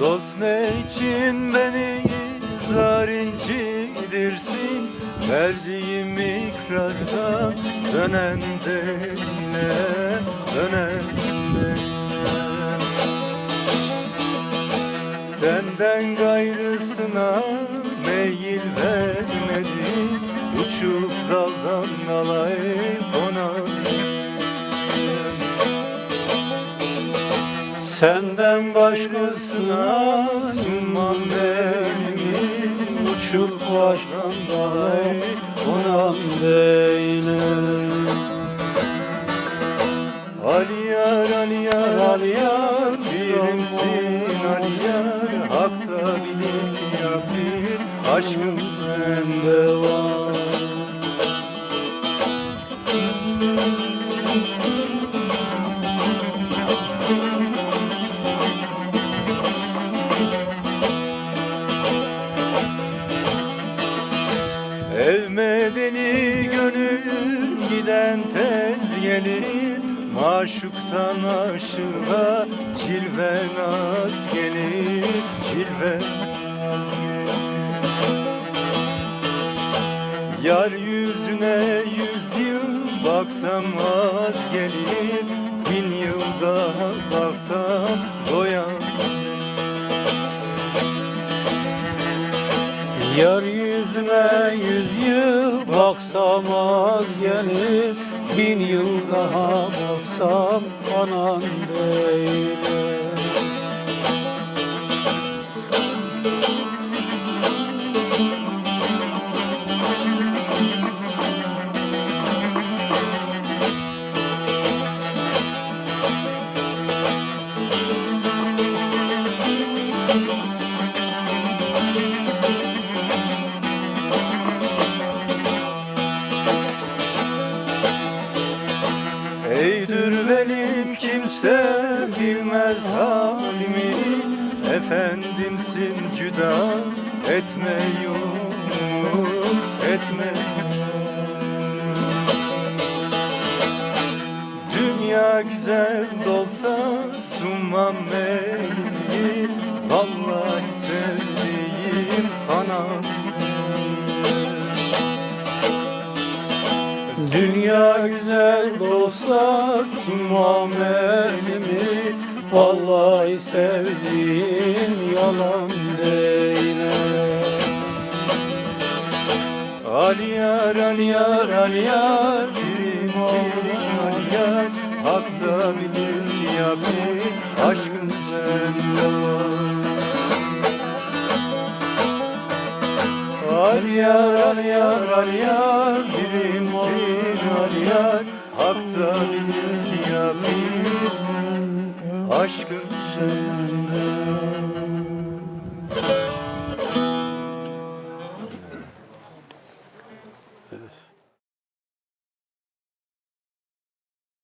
Dost ne için beni zar incidirsin Verdiğim ikrarda dönen değne Dönen değne Senden gayrısına meyil vermedim Uçup daldan dalay konan Senden başkasına sunmam elimi Uçup baştan dalay konan değilim. Ali yar, Ali yar, Ali yar Birimsin Ali yar. Hakta bilir ya bir Aşkım giden tez gelir Maşuktan aşığa cilve naz gelir Cilve naz gelir. Yar yüzüne yüz yıl baksam az gelir Bin yıl daha baksam doyan Yar yıl baksam az gelir Bin yıl daha baksam anan değil bilmez halimi. Efendimsin cüda etme yolunu etme. Dünya güzel dolsa sunmam elimi Dünya güzel olsa sunmam elimi. Vallahi sevdiğim yalan değil. Ali yar, Ali yar, Ali yar Birimsin Ali yar. Hakta bilir ya Aşkın sende var. Ali yar, Ali yar, Ali yar Ali yar Aşkın sende